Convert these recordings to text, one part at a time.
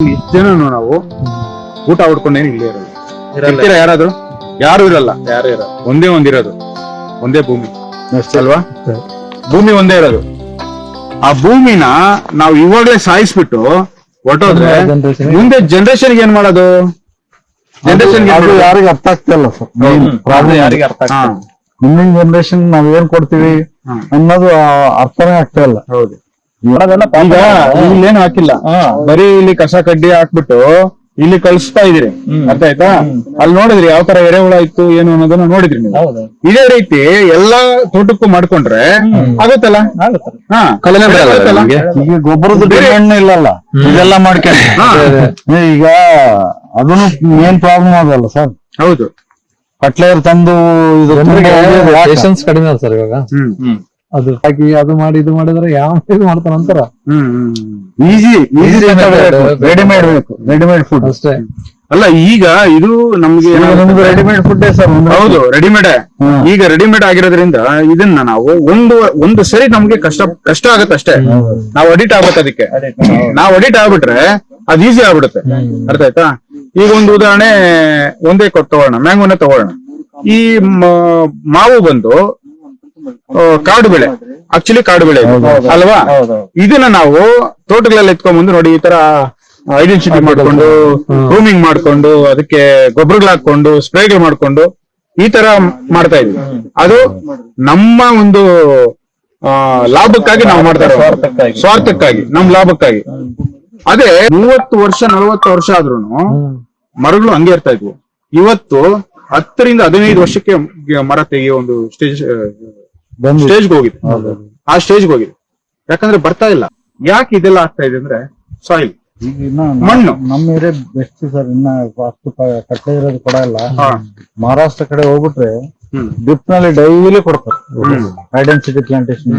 ಇಷ್ಟು ಜನನು ನಾವು ಊಟ ಹೊಡ್ಕೊಂಡೇನು ಇಲ್ಲೇ ಇರೋದು. ಇರಲ್ಲ. ಇರ್ತೀರಾ ಯಾರಾದ್ರೂ? ಯಾರು ಇರಲ್ಲ. ಯಾರು ಇರಲ್ಲ. ಒಂದೇ ಒಂದಿರೋದು ಒಂದೇ ಭೂಮಿ. ಅಲ್ವಾ? ಭೂಮಿ ಒಂದೇ ಇರೋದು. ಆ ಭೂಮಿನ ನಾವು ಇವಾಗ್ಲೇ ಸಾಯಿಸ್ಬಿಟ್ಟು ಹೊರಟೋದ್ರೆ ಮುಂದೆ ಜನರೇಷನ್ ಏನ್ ಮಾಡೋದು? ಜನರೇಷನ್ ಅದು ಯಾರಿಗ ಅರ್ಥ ಆಗ್ತಾ ಇಲ್ಲ ಸರ್ ಪ್ರಾಬ್ಲಮ್ ಯಾರಿಗೆ ಅರ್ಥ ಆಗ್ತಿಲ್ಲ. ಮುಂದಿನ ಜನರೇಷನ್ ನಾವ್ ಏನ್ ಕೊಡ್ತೀವಿ ಅನ್ನೋದು ಅರ್ಥನೇ ಆಗ್ತಾ ಇಲ್ಲ. ಹೌದು. ಈಗ ಇಲ್ಲೇನು ಹಾಕಿಲ್ಲ. ಬರೀ ಇಲ್ಲಿ ಕಸ ಕಡ್ಡಿ ಹಾಕ್ಬಿಟ್ಟು ಇಲ್ಲಿ ಕಳಿಸ್ತಾ ಇದ್ರಿ ಅರ್ಥ ಆಯ್ತಾ? ಅಲ್ಲಿ ನೋಡಿದ್ರಿ ಯಾವ ತರ ಎರೆಹುಳ ಇತ್ತು ಏನು ಅನ್ನೋದನ್ನ ನೋಡಿದ್ರಿ ನೀವು. ಹೌದು. ಇದೇ ರೀತಿ ಎಲ್ಲಾ ತೋಟಕ್ಕೂ ಮಾಡ್ಕೊಂಡ್ರೆ ಆಗುತ್ತಲ್ಲ? ಆಗುತ್ತೆ ಹಾ? ಈಗ ಗೊಬ್ಬರದ ಹಣ್ಣು ಇಲ್ಲಲ್ಲ. ಇದೆಲ್ಲ ಮಾಡ್ಕೊಂಡು. ಈಗ ಅದನ್ನು ಮೇನ್ ಪ್ರಾಬ್ಲಮ್ ಆಗಲ್ಲ ಸರ್? ಹೌದು. ಫರ್ಟಿಲೈಸರ್ ತಂದು ಇದು ಕಡಿಮೆ ಸರ್ ಇವಾಗ. ಅದು ಹಾಕಿ ಅದು ಮಾಡಿ ಇದು ಮಾಡಿದ್ರೆ ಯಾವ ಇದು ಮಾಡ್ತಾರ ಅಂತಾರ? Hmm easy easy easy readymade ಬೇಕು ರೆಡಿಮೇಡ್ ಫುಡ್ ಅಷ್ಟೇ. ಅಲ್ಲ ಈಗ ಇದು ನಮ್ಗೆ ರೆಡಿಮೇಡ್ ಫುಡ್ ಸರ್ ಹೌದು ರೆಡಿಮೇಡ್ ಈಗ ರೆಡಿಮೇಡ್ ಆಗಿರೋದ್ರಿಂದ ಇದನ್ನ ನಾವು ಒಂದು ಒಂದು ಸರಿ ನಮ್ಗೆ ಕಷ್ಟ ಕಷ್ಟ ಆಗತ್ತೆ ಅಷ್ಟೇ. ನಾವು ಅಡಿಟ್ ಆಗ್ಬೇಕು ಅದಕ್ಕೆ. ನಾವು ಅಡಿಟ್ ಆಗ್ಬಿಟ್ರೆ ಅದ್ ಈಸಿ ಆಗ್ಬಿಡುತ್ತೆ. ಅರ್ಥ ಆಯ್ತಾ? ಈಗ ಒಂದು ಉದಾಹರಣೆ ಒಂದೇ ಕೊಟ್ಟು ತಗೊಳ್ಳೋಣ ಮ್ಯಾಂಗೋನೆ ತಗೊಳ್ಳೋಣ. ಈ ಮಾವು ಬಂದು ಕಾಡು ಬೆಳೆ. ಆಕ್ಚುಲಿ ಕಾಡು ಬೆಳೆ ಇದು. ಅಲ್ವಾ? ಇದನ್ನ ನಾವು ತೋಟಗಳಲ್ಲಿ ಎತ್ಕೊಂಡ್ಬಂದು ನೋಡಿ ಈ ತರ ಐಡೆಂಟಿಟಿ ಮಾಡ್ಕೊಂಡು ರೂಮಿಂಗ್ ಮಾಡ್ಕೊಂಡು ಅದಕ್ಕೆ ಗೊಬ್ಬರಗಳು ಹಾಕೊಂಡು ಸ್ಪ್ರೇಗಳು ಮಾಡ್ಕೊಂಡು ಈ ತರ ಮಾಡ್ತಾ ಇದ್ವಿ. ಅದು ನಮ್ಮ ಒಂದು ಆ, ಲಾಭಕ್ಕಾಗಿ ನಾವು ಮಾಡ್ತಾ ಇರೋದು. ಸ್ವಾರ್ಥಕ್ಕಾಗಿ. ಸ್ವಾರ್ಥಕ್ಕಾಗಿ ನಮ್ ಲಾಭಕ್ಕಾಗಿ. ಅದೇ ಮೂವತ್ತು ವರ್ಷ ನಲವತ್ತು ವರ್ಷ ಆದ್ರೂ ಮರಗಳು ಹಂಗೆ ಇರ್ತಾ ಇದ್ವು. ಇವತ್ತು ಹತ್ತರಿಂದ ಹದಿನೈದು ವರ್ಷಕ್ಕೆ ಮರ ತೆಗೆಯೋ ಒಂದು ಸ್ಟೇಜ್ ಸ್ಟೇಜ್ಗೆ ಹೋಗಿದೆ ಆ ಸ್ಟೇಜ್ಗೆ ಹೋಗಿದೆ ಯಾಕಂದ್ರೆ ಬರ್ತಾ ಇಲ್ಲ. ಯಾಕೆ ಇದೆಲ್ಲ ಆಗ್ತಾ ಇದೆ ಅಂದ್ರೆ ಸಾಯಿಲ್ ಮಣ್ಣು. ನಮ್ಮ ಏರಿಯಾ ಬೆಸ್ಟ್ ಸರ್ ಇನ್ನ ಅಷ್ಟು ಕಟ್ಟೆ ಇರೋದು ಕೂಡ ಇಲ್ಲ. ಮಹಾರಾಷ್ಟ್ರ ಕಡೆ ಹೋಗ್ಬಿಟ್ರೆ ಹ್ಮ್. ಡ್ರಿಪ್ನಲ್ಲಿ ಡೈಲಿ ಕೊಡ್ತಾರೆ. ಐಡೆಂಟಿಟಿ ಪ್ಲಾಂಟೇಶನ್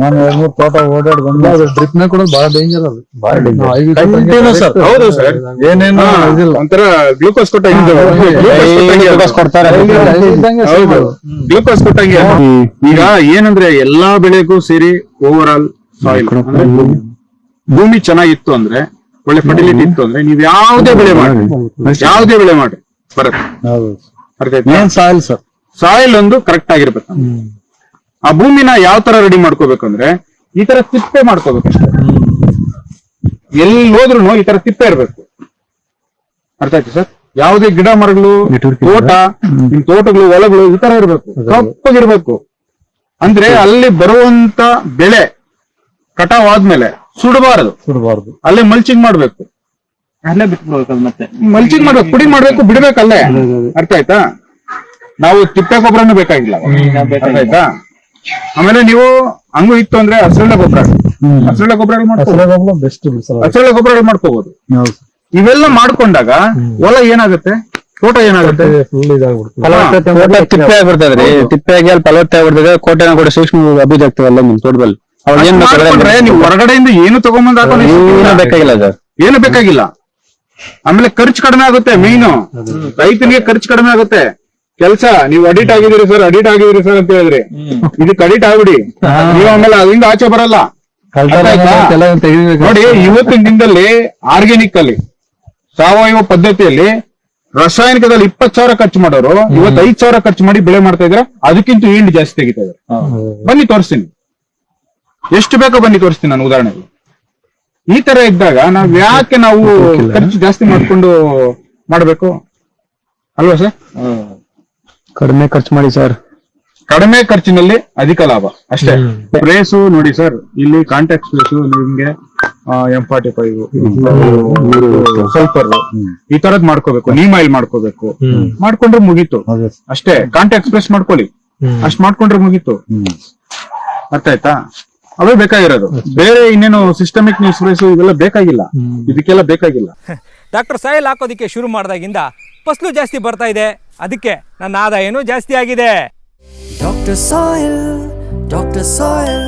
ನಾನು ಎರಡ್ ಮೂರ್ ತೋಟ ಓಡಾಡಿ ಬಂದ ಡ್ರಿಪ್ ನಾಗ ಕೂಡ ಬಹಳ ಡೇಂಜರ್ ಅದು. ಬಹಳ ಡೇಂಜರ್ ಹೌದು ಸರ್ ಏನೇನು ಇದಿಲ್ಲ. ಒಂಥರ ಗ್ಲೂಕೋಸ್ ಕೊಟ್ಟಂಗೆ Glucose ಕೊಡ್ತಾರೆ. ಗ್ಲೂಕೋಸ್ ಕೊಟ್ಟಾಗ ಈಗ ಏನಂದ್ರೆ ಎಲ್ಲಾ ಬೆಳೆಗೂ ಸೇರಿ ಓವರ್ ಆಲ್ ಸಾಯಿಲ್ ಭೂಮಿ. ಚೆನ್ನಾಗಿತ್ತು ಅಂದ್ರೆ ಒಳ್ಳೆ ಫರ್ಟಿಲಿಟಿ ಇತ್ತು ಅಂದ್ರೆ ನೀವ್ ಯಾವ್ದೇ ಬೆಳೆ ಮಾಡಿ. ಯಾವ್ದೇ ಬೆಳೆ ಮಾಡಿ. ಬರುತ್ತೆ? ಮೇನ್ ಸಾಯಿಲ್ ಸರ್ ಸಾಯಿಲ್ ಒಂದು ಕರೆಕ್ಟ್ ಆಗಿರ್ಬೇಕು. ಆ ಭೂಮಿನ ಯಾವ ತರ ರೆಡಿ ಮಾಡ್ಕೋಬೇಕು ಅಂದ್ರೆ ಈ ತರ ತಿಪ್ಪೆ ಮಾಡ್ಕೋಬೇಕು ಅಷ್ಟೇ. ಎಲ್ಲಿ ಹೋದ್ರು ಈ ತರ ತಿಪ್ಪೆ ಇರ್ಬೇಕು. ಅರ್ಥ ಆಯ್ತು ಸರ್? ಯಾವುದೇ ಗಿಡ ಮರಗಳು ತೋಟ ನಿಮ್ ತೋಟಗಳು ಹೊಲಗಳು ಈ ತರ ಇರ್ಬೇಕು. ಕಪ್ಪಗಿರ್ಬೇಕು. ಅಂದ್ರೆ ಅಲ್ಲಿ ಬರುವಂತ ಬೆಳೆ ಕಟಾವ್ ಆದ್ಮೇಲೆ ಸುಡಬಾರದು. ಸುಡಬಾರದು. ಅಲ್ಲೇ ಮಲ್ಚಿಂಗ್ ಮಾಡ್ಬೇಕು. ಅಲ್ಲೇ ಬಿಟ್ಬಿಡ್ಬೇಕು ಮತ್ತೆ? ಮಲ್ಚಿಂಗ್ ಮಾಡ್ಬೇಕು ಪುಡಿ ಮಾಡ್ಬೇಕು ಬಿಡ್ಬೇಕಲ್ಲೇ? ಅರ್ಥ ಆಯ್ತಾ? ನಾವು ತಿಪ್ಪೆ ಗೊಬ್ಬರನು ಬೇಕಾಗಿಲ್ಲ. ಆಯ್ತಾ ಆಮೇಲೆ ನೀವು ಹಂಗು ಇತ್ತು ಅಂದ್ರೆ ಹಸಿರೆಲೆ ಗೊಬ್ಬರ. ಹಸಿರೆಲೆ ಗೊಬ್ಬರ ಮಾಡ್ಕೋಬಹುದು ಬೆಸ್ಟ್ ಗೊಬ್ಬರಗಳು ಮಾಡ್ಕೋಬಹುದು ಹೌದು. ಇವೆಲ್ಲ ಮಾಡ್ಕೊಂಡಾಗ ಹೊಲ ಏನಾಗುತ್ತೆ? ತೋಟ ಏನಾಗುತ್ತೆ. ತಿಪ್ಪೆ ಆಗ್ಬಿಡ್ತದ್ರಿ ತಿಪ್ಪೆ ಆಗಿ ಅಲ್ಲಿ ಫಲವತ್ತೆ ಆಗ್ಬಿಡ್ತದೆ. ಕೋಟೆನ ಕೂಡ ಸೂಕ್ಷ್ಮ ಅಭಿವೃದ್ಧಿ ಆಗ್ತವಲ್ಲ ನಿಮ್ ತೋಟದಲ್ಲಿ. ನೀವು ಹೊರಗಡೆಯಿಂದ ಏನು ತಗೊಂಬಂದ್ ಹಾಕೊಂಡು ಬೇಕಾಗಿಲ್ಲ ಸರ್. ಏನು ಬೇಕಾಗಿಲ್ಲ. ಆಮೇಲೆ ಖರ್ಚು ಕಡಿಮೆ ಆಗುತ್ತೆ ಮೀನು. ರೈತನಿಗೆ ಖರ್ಚು ಕಡಿಮೆ ಆಗುತ್ತೆ. ಕೆಲ್ಸ ನೀವು ಅಡಿಟ್ ಆಗಿದ್ದೀರಿ ಸರ್ ಅಡಿಟ್ ಆಗಿದ್ದೀರಿ ಸರ್ ಅಂತ ಹೇಳಿದ್ರಿ. ಇದಕ್ಕೆ ಅಡಿಟ್ ಆಗ್ಬಿಡಿ. ನೀವು ಆಮೇಲೆ ಅಲ್ಲಿಂದ ಆಚೆ ಬರಲ್ಲ. ನೋಡಿ ಇವತ್ತಿನ ದಿನದಲ್ಲಿ ಆರ್ಗ್ಯಾನಿಕ್ ಅಲ್ಲಿ ಸಾವಯವ ಪದ್ಧತಿಯಲ್ಲಿ ರಾಸಾಯನಿಕದಲ್ಲಿ ಇಪ್ಪತ್ ಸಾವಿರ ಖರ್ಚು ಮಾಡೋರು ಇವತ್ತು ಐದ್ ಸಾವಿರ ಖರ್ಚು ಮಾಡಿ ಬೆಳೆ ಮಾಡ್ತಾ ಇದ್ರೆ ಅದಕ್ಕಿಂತ ಈಲ್ಡ್ ಜಾಸ್ತಿ ತೆಗಿತಾ ಇದಾರೆ ಬನ್ನಿ ತೋರಿಸ್ತೀನಿ. ಎಷ್ಟು ಬೇಕೋ ಬನ್ನಿ ತೋರಿಸ್ತೀನಿ ನಾನು ಉದಾಹರಣೆಗೆ. ಈ ತರ ಇದ್ದಾಗ ನಾವ್ ಯಾಕೆ ನಾವು ಖರ್ಚು ಜಾಸ್ತಿ ಮಾಡ್ಕೊಂಡು ಮಾಡ್ಬೇಕು? ಅಲ್ವಾ ಸರ್ ಕಡಿಮೆ ಖರ್ಚು ಮಾಡಿ ಸರ್. ಕಡಿಮೆ ಖರ್ಚಿನಲ್ಲಿ ಅಧಿಕ ಲಾಭ ಅಷ್ಟೇ. ಪ್ರೇಸ್ ನೋಡಿ ಸರ್ ಇಲ್ಲಿ ಕಾಂಟ್ಯಾಕ್ಟ್ ಪ್ರೇಸ್ ನಿಮ್ಗೆ ಎಂ ಫಾರ್ಟಿ ಫೈವ್ ಸಲ್ಫರ್ ಈ ತರದ್ ಮಾಡ್ಕೋಬೇಕು ನೀಮ್ ಆಯಿಲ್ ಮಾಡ್ಕೋಬೇಕು. ಮಾಡ್ಕೊಂಡ್ರೆ ಮುಗೀತು. ಅಷ್ಟೇ ಕಾಂಟ್ಯಾಕ್ಟ್ ಪ್ರೆಸ್ ಮಾಡ್ಕೊಳ್ಳಿ. ಅಷ್ಟ್ ಮಾಡ್ಕೊಂಡ್ರೆ ಮುಗೀತು. ಅರ್ಥ ಆಯ್ತಾ? ಅವೇ ಬೇಕಾಗಿರೋದು. ಬೇರೆ ಇನ್ನೇನು ಸಿಸ್ಟಮಿಕ್ ನೀವು ಇವೆಲ್ಲ ಬೇಕಾಗಿಲ್ಲ. ಇದಕ್ಕೆಲ್ಲ ಬೇಕಾಗಿಲ್ಲ. ಡಾಕ್ಟರ್ ಸಾಯಿಲ್ ಹಾಕೋದಕ್ಕೆ ಶುರು ಮಾಡಿದಾಗಿಂದ ಫಸಲು ಜಾಸ್ತಿ ಬರ್ತಾ ಇದೆ ಅದಕ್ಕೆ ನನ್ನ ಆದಾಯನೂ ಜಾಸ್ತಿ ಆಗಿದೆ ಡಾಕ್ಟರ್ Soil, ಡಾಕ್ಟರ್ Soil.